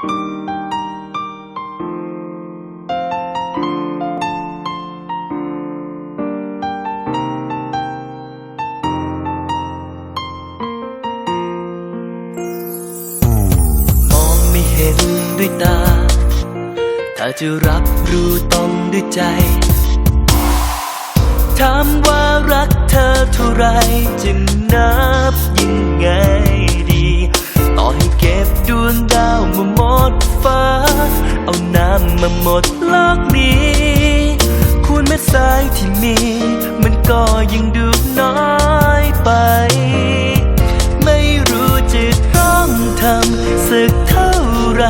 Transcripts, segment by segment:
มองไม่เห็นด้วยตา ถ้าจะรับรู้ต้องด้วยใจ ถามว่ารักเธอเท่าไรจะนับยังไง ให้เก็บดวงดาวมาหมดฟ้า เอาน้ำมาหมดโลกนี้คูณเม็ดทรายที่มี มันก็ยังดูน้อยไป ไม่รู้จะต้องทำสักเท่าไร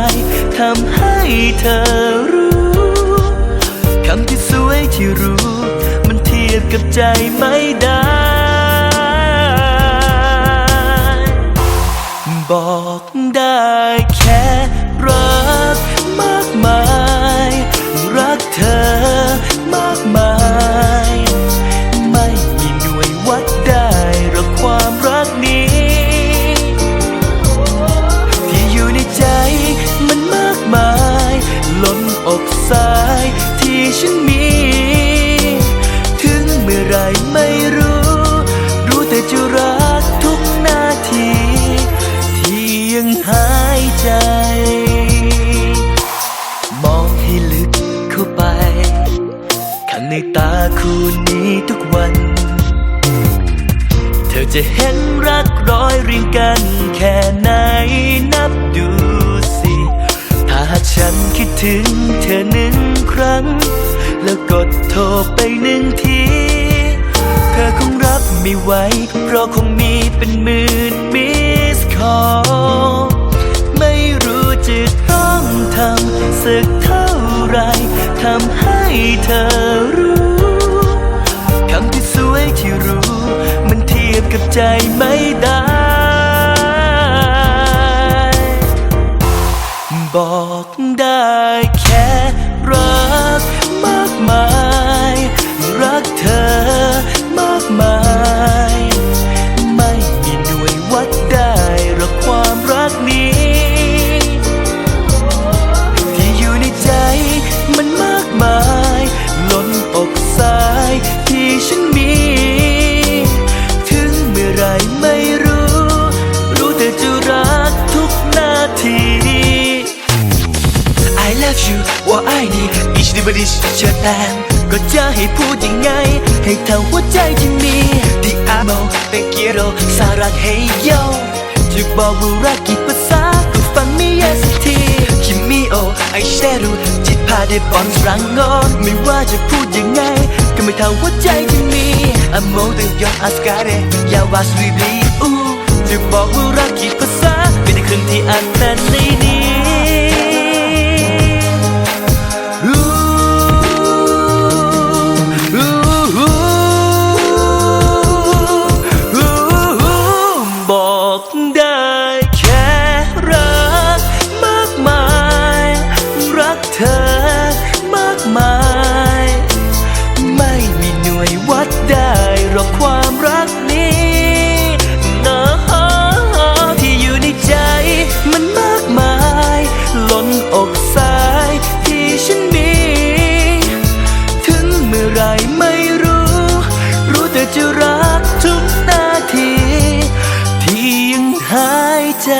ทำให้เธอรู้คำที่สวยที่รู้ มันเทียบกับใจไม่ได้ บอกได้แค่รัก ใจ มองให้ลึกเข้าไป ข้างในตาคู่นี้ทุกวัน เธอจะเห็นรักร้อยเรียงกันแค่ไหนนับดูสิ ถ้าฉันคิดถึงเธอหนึ่งครั้ง แล้วกดโทรไปหนึ่งทีเธอคงรับไม่ไหวเพราะคงมีเป็นหมื่นมิสคอล จะต้องทำสักเท่าไรทำให้เธอรู้คำที่สวยที่รู้ มันเทียบกับใจไม่ได้บอกได้ you ว่า I need each d i v i s เชิญแอนก็จะให้พูดยังไง ให้เท่าหัวใจที่มี The amo เป็นกิโรสารักให้โยจะบอกว่ารักกี่ภาษาก็ฟังไม่แย่สักทีคิมิโอไอเชรุจิตพาได้บอลรังงอนไม่ว่าจะพูดยังไง ก็ไม่เท่าหัวใจที่มี Amo ตั้งยอดอาสการ์เรยาวาสวีบลีอูจะบอกว่ารักกี่ภาษาเป็นในคืนที่ หายใจ